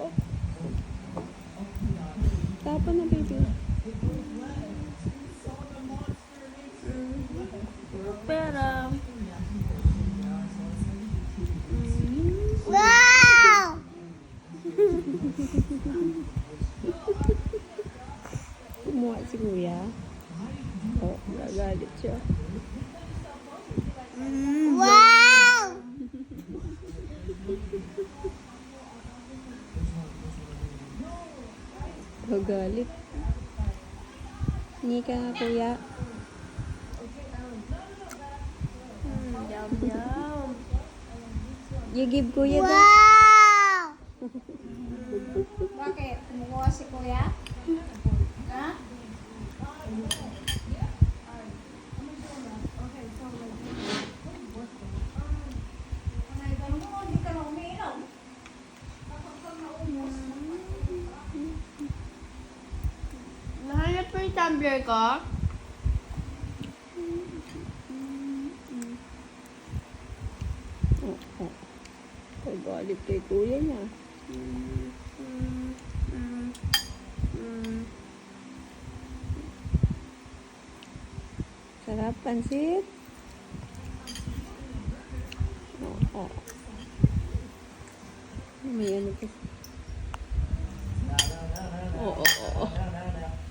up. Tapon na, baby. Pera. Wow! Kumuha si kuya. Oh, gagalit siya. Wow! Gagalit. Hindi ka kuya. Mm, yum, yum. You give kuya daw. Wow! Bakit? Kumukuha si kuya? Yung tumbler ko? Oh, oh. Gagalit kay kuya niya. Mm, mm, mm, mm. Sarap, pansit. Oh, oh. May ano pa.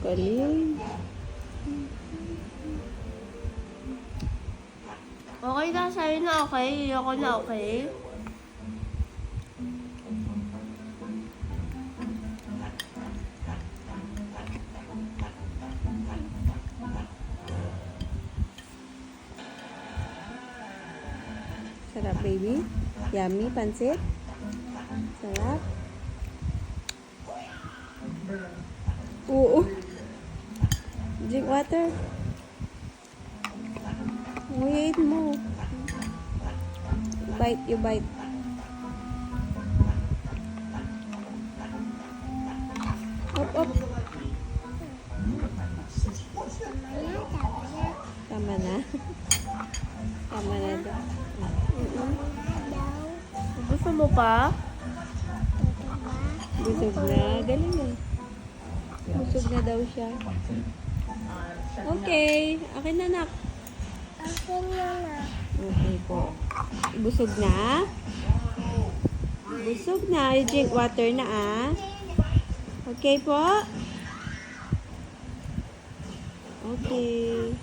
Galing. Okay na, sa'yo na okay. Ayoko na okay. Sarap, baby. Yummy, pansit. Sarap. Oo. Water. Wait mo. Bite, you bite. Up, up. Tama na. Tama na daw. Gusto mo pa? Busog na. Galing eh. Busog na daw siya. Okay. Okay na, nak. Okay na, nak. Okay po. Busog na? Busog na. You drink water na, ah. Okay po? Okay.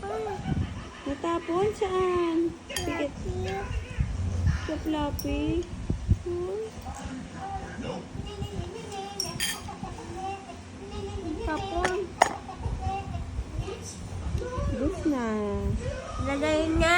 Natapon? Saan? Sige. Sa floppy. Tapon. Lagayin nga.